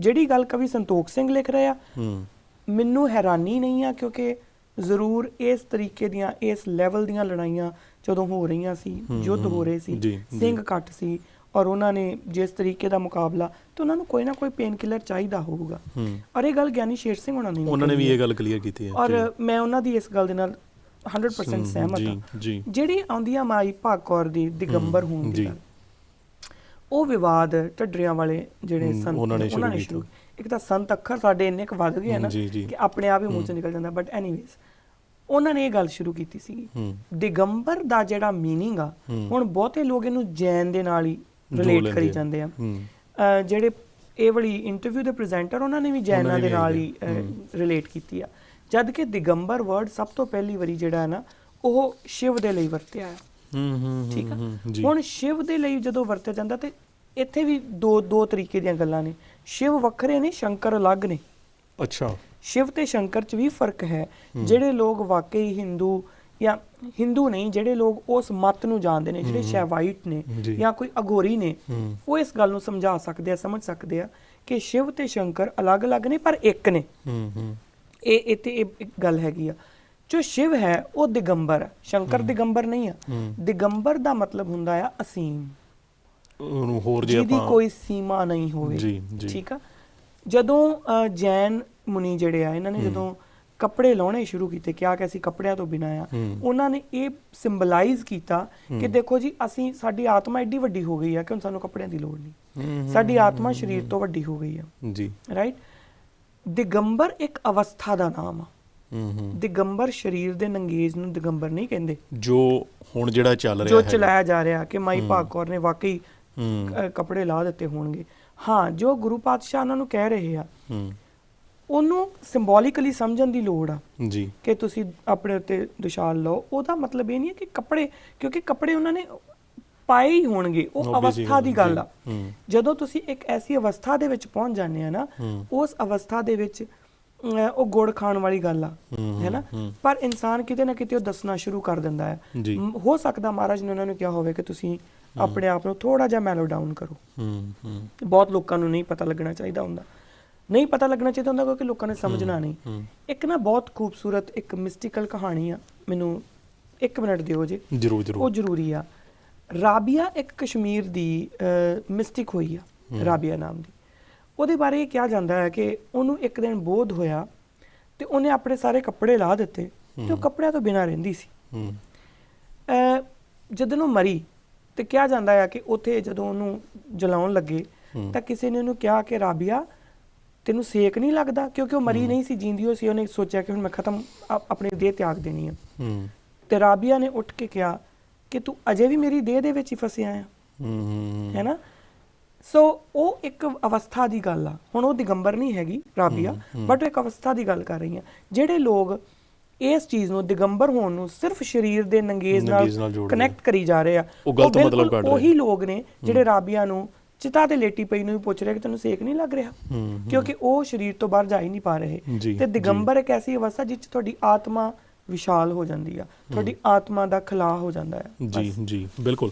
ਜਿਹੜੀ ਗੱਲ ਕਵੀ ਸੰਤੋਖ ਸਿੰਘ ਲਿਖ ਰਹੇ ਆ ਮੈਨੂੰ ਹੈਰਾਨੀ ਨਹੀਂ ਆ ਕਿਉਂਕਿ ਜ਼ਰੂਰ ਇਸ ਤਰੀਕੇ ਦੀਆਂ ਇਸ ਲੈਵਲ ਦੀਆਂ ਲੜਾਈਆਂ ਜਦੋਂ ਹੋ ਰਹੀਆਂ ਸੀ ਯੁੱਧ ਹੂੰ, ਰਹੇ ਸੀ। ਸਿੰਘ ਘੱਟ ਸੀ ਔਰ ਉਹਨਾਂ ਨੇ ਜਿਸ ਤਰੀਕੇ ਦਾ ਮੁਕਾਬਲਾ ਤੇ ਉਹਨਾਂ ਨੂੰ ਕੋਈ ਨਾ ਕੋਈ ਪੇਨ ਕਿਲਰ ਚਾਹੀਦਾ ਹੋਊਗਾ ਔਰ ਇਹ ਗੱਲ ਗਿਆਨੀ ਸ਼ੇਰ ਸਿੰਘ ਉਹਨਾਂ ਨੇ ਉਹਨਾਂ ਨੇ ਵੀ। ਇਹ ਗੱਲ ਕਲੀਅਰ ਕੀਤੀ ਹੈ ਔਰ। ਮੈਂ ਉਹਨਾਂ ਦੀ ਇਸ ਗੱਲ ਦੇ ਨਾਲ 100% ਹੂੰ, ਸਹਿਮਤ ਹਾਂ। ਜਿਹੜੀ ਆਉਂਦੀ ਆ ਮਾਈ ਭਾਗੌਰ ਦੀ ਦਿਗੰਬਰ ਹੋਣ। ਦੀ ਗੱਲ ਉਹ ਵਿਵਾਦ ਢੱਡਰੀਆਂ ਵਾਲੇ ਜਿਹੜੇ ਸੰਤ ਉਹਨਾਂ ਨੇ ਸ਼ੁਰੂ ਇੱਕ ਤਾਂ ਸੰਤ ਅੱਖਰ ਸਾਡੇ ਇੰਨੇ ਕੁ ਵੱਧ ਗਏ ਆ ਨਾ ਜੀ, ਜੀ। ਕਿ ਆਪਣੇ ਆਪ ਹੀ ਮੂੰਹ ਚੋਂ ਨਿਕਲ ਜਾਂਦਾ ਬਟ ਐਨੀਵੇਜ਼ ਉਹਨਾਂ ਨੇ ਇਹ ਗੱਲ ਸ਼ੁਰੂ ਕੀਤੀ ਸੀ ਦਿਗੰਬਰ ਦਾ ਜਿਹੜਾ ਮੀਨਿੰਗ ਆ। ਹੁਣ ਬਹੁਤੇ ਲੋਕ ਇਹਨੂੰ ਜੈਨ ਦੇ ਨਾਲ ਹੀ ਰਿਲੇਟ ਕਰੀ। ਜਾਂਦੇ ਆ। ਜਿਹੜੇ ਇਹ ਵਾਲੀ ਇੰਟਰਵਿਊ ਦੇ ਪ੍ਰੈਜ਼ੈਂਟਰ ਉਹਨਾਂ ਨੇ ਵੀ ਜੈਨਾਂ ਦੇ ਨਾਲ ਹੀ ਰਿਲੇਟ ਕੀਤੀ ਆ। ਜਦ ਕਿ ਦਿਗੰਬਰ ਵਰਡ ਸਭ ਤੋਂ ਪਹਿਲੀ ਵਾਰੀ ਜਿਹੜਾ ਹੈ ਨਾ ਉਹ ਸ਼ਿਵ ਦੇ ਲਈ ਵਰਤਿਆ। ਹੈ ਹੂੰ ਹੂੰ ਠੀਕ ਆ? ਹੁਣ ਸ਼ਿਵ ਦੇ ਲਈ ਜਦੋਂ ਵਰਤਿਆ ਜਾਂਦਾ ਤੇ ਇੱਥੇ ਵੀ ਦੋ ਦੋ ਤਰੀਕੇ ਦੀਆਂ ਗੱਲਾਂ ਨੇ। ਸ਼ਿਵ ਵੱਖਰੇ ਨੇ ਸ਼ੰਕਰ ਅਲੱਗ ਨੇ। ਅੱਛਾ। ਸ਼ਿਵ ਤੇ ਸ਼ੰਕਰ 'ਚ ਵੀ ਫ਼ਰਕ ਹੈ। ਜਿਹੜੇ ਲੋਕ ਵਾਕਈ ਹਿੰਦੂ ਜਾਂ ਹਿੰਦੂ ਨਹੀਂ ਜਿਹੜੇ ਲੋਕ ਉਸ ਮਤ ਨੂੰ ਜਾਣਦੇ ਨੇ ਜਿਹੜੇ ਸ਼ੈਵਾਈਟ ਨੇ ਜੀ। ਕੋਈ ਅਗੋਰੀ ਨੇ ਉਹ ਇਸ ਗੱਲ ਨੂੰ ਸਮਝਾ ਸਕਦੇ ਆ ਸਮਝ ਸਕਦੇ ਆ ਕਿ ਸ਼ਿਵ ਤੇ ਸ਼ੰਕਰ ਅਲੱਗ-ਅਲੱਗ ਨੇ ਪਰ ਇੱਕ ਨੇ। ਹੂੰ ਹੂੰ। ਇਹ ਇੱਥੇ ਇਹ ਇੱਕ ਗੱਲ ਹੈਗੀ ਆ। ਜੋ ਸ਼ਿਵ ਹੈ ਉਹ ਦਿਗੰਬਰ ਹੈ। ਸ਼ੰਕਰ ਦਿਗੰਬਰ ਨਹੀਂ ਆ। ਦਿਗੰਬਰ ਦਾ ਮਤਲਬ ਹੁੰਦਾ ਆ ਅਸੀਮ। ਉਹਨੂੰ ਹੋਰ ਜੇ ਜਿਹਦੀ ਆਪਾਂ ਕੋਈ ਸੀਮਾ ਨਹੀਂ ਹੋਵੇ। ਜੀ, ਜੀ। ਠੀਕ ਆ? ਜਦੋਂ ਜੈਨ ਮੁਨੀ ਜਿਹੜੇ ਆ ਇਹਨਾਂ ਨੇ ਜਦੋਂ ਕੱਪੜੇ ਲਾਉਣੇ ਸ਼ੁਰੂ ਕੀਤੇ ਕਿਹਾ ਕਿ ਅਸੀਂ ਕੱਪੜਿਆਂ ਤੋਂ ਬਿਨਾਂ ਆ। ਉਹਨਾਂ ਨੇ ਇਹ ਸਿੰਬਲਾਈਜ਼ ਕੀਤਾ ਕਿ ਦੇਖੋ ਜੀ ਅਸੀਂ ਸਾਡੀ ਆਤਮਾ ਐਡੀ ਵੱਡੀ ਹੋ ਗਈ ਆ ਕਿ ਹੁਣ ਸਾਨੂੰ ਕੱਪੜਿਆਂ ਦੀ ਲੋੜ ਨਹੀਂ। ਸਾਡੀ ਆਤਮਾ ਸਰੀਰ ਤੋਂ ਵੱਡੀ ਹੋ ਗਈ ਆ। ਜੀ। ਰਾਈਟ ਦਿਗੰਬਰ ਇੱਕ ਅਵਸਥਾ ਦਾ ਨਾਮ ਆ। ਦਿਗੰਬਰ ਸਰੀਰ ਦੇ ਨੰਗੇਜ ਨੂੰ ਦਿਗੰਬਰ ਨਹੀਂ ਕਹਿੰਦੇ। ਜੋ ਹੁਣ ਜਿਹੜਾ ਚੱਲ ਰਿਹਾ ਜੋ ਹੈ ਚਲਾਇਆ ਜਾ ਰਿਹਾ ਕਿ ਮਾਈ ਭਾਗੌਰ ਨੇ ਵਾਕਈ ਕੱਪੜੇ ਲਾ ਦਿੱਤੇ ਹੋਣਗੇ। ਹਾਂ ਜੋ ਗੁਰੂ ਪਾਤਸ਼ਾਹ ਉਹਨਾਂ ਨੂੰ ਕਹਿ ਰਹੇ ਆ ਹੂੰ। ਉਹਨੂੰ ਸਿੰਬੋਲਿਕਲੀ ਸਮਝਣ ਦੀ ਲੋੜ ਆ ਜੀ। ਕਿ ਤੁਸੀਂ ਆਪਣੇ ਉੱਤੇ ਦੁਸ਼ਾਲ ਲਓ। ਉਹਦਾ ਮਤਲਬ ਇਹ ਨਹੀਂ ਹੈ ਕਿ ਕੱਪੜੇ ਕਿਉਂਕਿ ਕੱਪੜੇ ਉਹਨਾਂ ਨੇ ਪਾਏ ਹੀ ਹੋਣਗੇ। ਉਹ ਅਵਸਥਾ ਦੀ ਗੱਲ ਆ। ਜੀ। ਜਦੋਂ ਤੁਸੀਂ ਇੱਕ ਐਸੀ ਅਵਸਥਾ ਦੇ ਵਿੱਚ ਪਹੁੰਚ ਜਾਂਦੇ ਆ ਨਾ। ਉਸ ਅਵਸਥਾ ਦੇ ਵਿੱਚ ਉਹ ਗੁੜ ਖਾਣ ਵਾਲੀ ਗੱਲ ਆ ਹੂੰ, ਹੈ ਨਾ ਹੂੰ। ਪਰ ਇਨਸਾਨ ਕਿਤੇ ਨਾ ਕਿਤੇ ਉਹ ਦੱਸਣਾ ਸ਼ੁਰੂ ਕਰ ਦਿੰਦਾ ਹੈ। ਹੋ ਸਕਦਾ ਮਹਾਰਾਜ ਨੇ ਉਹਨਾਂ ਨੂੰ ਕਿਹਾ ਹੋਵੇ ਕਿ ਤੁਸੀਂ ਆਪਣੇ ਆਪ ਨੂੰ ਥੋੜਾ ਜਿਹਾ ਮੈਲੋ ਡਾਊਨ ਕਰੋ। ਹੂੰ ਹੂੰ। ਬਹੁਤ ਲੋਕਾਂ ਨੂੰ ਨਹੀਂ ਪਤਾ ਲੱਗਣਾ ਚਾਹੀਦਾ ਹੁੰਦਾ। ਨਹੀਂ ਪਤਾ ਲੱਗਣਾ ਚਾਹੀਦਾ ਹੁੰਦਾ ਕਿਉਂਕਿ ਲੋਕਾਂ ਨੇ ਸਮਝਣਾ ਨਹੀਂ। ਇੱਕ ਨਾ ਬਹੁਤ ਖੂਬਸੂਰਤ ਇੱਕ ਮਿਸਟੀਕਲ ਕਹਾਣੀ ਆ। ਮੈਨੂੰ 1 ਮਿੰਟ ਦਿਓ ਜੀ। ਜਰੂਰ ਉਹ ਜਰੂਰ ਜ਼ਰੂਰੀ ਆ। ਰਾਬੀਆ ਇੱਕ ਕਸ਼ਮੀਰ ਦੀ ਮਿਸਟਿਕ ਹੋਈ ਆ। ਰਾਬੀਆ ਨਾਮ ਦੀ। ਉਹਦੇ ਬਾਰੇ ਇਹ ਕਿਹਾ ਜਾਂਦਾ ਹੈ ਕਿ ਉਹਨੂੰ ਇੱਕ ਦਿਨ ਬੋਧ ਹੋਇਆ ਤੇ ਉਹਨੇ ਆਪਣੇ ਸਾਰੇ ਕੱਪੜੇ ਲਾ ਦਿੱਤੇ ਤੇ ਉਹ ਕੱਪੜਿਆਂ ਤੋਂ ਬਿਨਾਂ ਰਹਿੰਦੀ ਸੀ। ਹੂੰ। ਜਦੋਂ ਉਹ ਮਰੀ ਤੇ ਕਿਹਾ ਜਾਂਦਾ ਹੈ ਕਿ ਉੱਥੇ ਜਦੋਂ ਉਹਨੂੰ ਜਲਾਉਣ ਲੱਗੇ। ਤਾਂ ਕਿਸੇ ਨੇ ਉਹਨੂੰ ਕਿਹਾ ਕਿ ਰਾਬੀਆ ਤੈਨੂੰ ਸੇਕ ਨਹੀਂ ਲੱਗਦਾ? ਕਿਉਂਕਿ ਉਹ ਮਰੀ ਨਹੀਂ ਸੀ ਜਿੰਦੀ ਹੋ ਸੀ ਉਹਨੇ ਸੋਚਿਆ ਕਿ ਹੁਣ ਮੈਂ ਖਤਮ ਆਪਣੀ ਦੇਹ ਤਿਆਗ ਦੇਣੀ ਆ। ਹੂੰ। ਤੇ ਰਾਬੀਆ ਨੇ ਉੱਠ ਕੇ ਕਿਹਾ ਕਿ ਤੂੰ ਅਜੇ ਵੀ ਮੇਰੀ ਦੇਹ ਦੇ ਵਿੱਚ ਹੀ ਫਸਿਆ ਆ। ਹੈ ਨਾ? ਸੋ ਉਹ ਇੱਕ ਅਵਸਥਾ ਦੀ ਗੱਲ ਆ। ਹੁਣ ਉਹ ਦਿਗੰਬਰ ਨਹੀਂ ਹੈਗੀ ਰਾਬੀਆ ਬਟ ਇੱਕ ਅਵਸਥਾ ਦੀ ਗੱਲ ਕਰ ਰਹੀ ਆ। ਜਿਹੜੇ ਲੋਕ ਇਸ ਚੀਜ਼ ਨੂੰ ਦਿਗੰਬਰ ਹੋਣ ਨੂੰ ਸਿਰਫ ਸਰੀਰ ਦੇ ਨੰਗੇਜ਼ ਨਾਲ ਕਨੈਕਟ ਕਰੀ ਜਾ ਰਹੇ ਆ ਉਹ ਗਲਤ ਮਤਲਬ ਕੱਢ ਰਹੇ। ਉਹੀ ਲੋਕ ਨੇ ਜਿਹੜੇ ਰਾਬੀਆ ਨੂੰ ਚਿਤਾ ਤੇ ਲੇਟੀ ਪਈ ਨੂੰ ਵੀ ਪੁੱਛ ਰਹੇ ਕਿ ਤੈਨੂੰ ਸੇਕ ਨਹੀਂ ਲੱਗ ਰਿਹਾ। ਕਿਉਂਕਿ ਉਹ ਸਰੀਰ ਤੋਂ ਬਾਹਰ ਜਾ ਹੀ ਨਹੀਂ ਪਾ ਰਹੇ। ਤੇ ਦਿਗੰਬਰ ਇੱਕ ਐਸੀ ਅਵਸਥਾ ਜਿਸ 'ਚ ਤੁਹਾਡੀ ਆਤਮਾ ਵਿਸ਼ਾਲ ਹੋ ਜਾਂਦੀ ਆ। ਤੁਹਾਡੀ ਆਤਮਾ ਦਾ ਖਲਾ ਹੋ ਜਾਂਦਾ ਹੈ ਜੀ ਜੀ ਬਿਲਕੁਲ।